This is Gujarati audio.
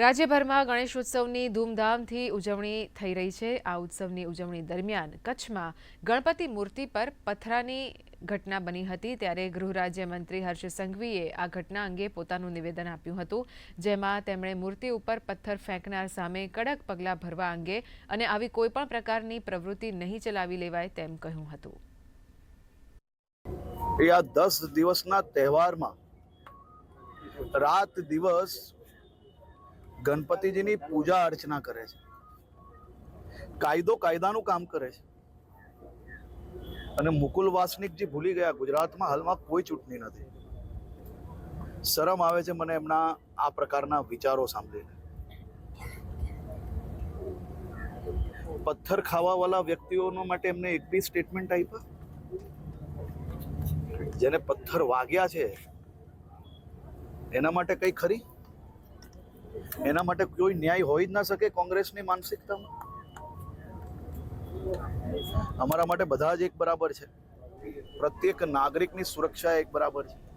રાજ્યભરમાં ગણેશ ઉત્સવની ધૂમધામથી ઉજવણી થઈ રહી છે. આ ઉત્સવની ઉજવણી દરમિયાન કચ્છમાં ગણપતિ મૂર્તિ પર પથરાની ઘટના બની હતી. ત્યારે ગૃહ રાજ્યમંત્રી હર્ષ સંઘવીએ આ ઘટના અંગે પોતાનું નિવેદન આપ્યું હતું, જેમાં તેમણે મૂર્તિ ઉપર પથ્થર ફેંકનાર સામે કડક પગલાં ભરવા અંગે અને આવી કોઈપણ પ્રકારની પ્રવૃત્તિ નહીં ચલાવી લેવાય તેમ કહ્યું હતું. દસ દિવસના તહેવારમાં રાત દિવસ ગણપતિજીની પૂજા અર્ચના કરે છે. કાયદો કાયદાનું કામ કરે છે. અને મુકુલ વાસનિકજી ભૂલી ગયા, ગુજરાતમાં હાલમાં કોઈ ચૂંટણી નથી. શરમ આવે છે મને એમના આ પ્રકારના વિચારો સાંભળીને. પથ્થર ખાવાવાળા વ્યક્તિઓનો માટે એમને એક બી સ્ટેટમેન્ટ આપ્યા. જેને પથ્થર વાગ્યા છે, એના માટે કઈ ખરી? એના માટે કોઈ ન્યાય હોઈ જ ના શકે કોંગ્રેસની માનસિકતામાં. અમારા માટે બધા જ એક બરાબર છે. પ્રત્યેક નાગરિકની સુરક્ષા એક બરાબર છે.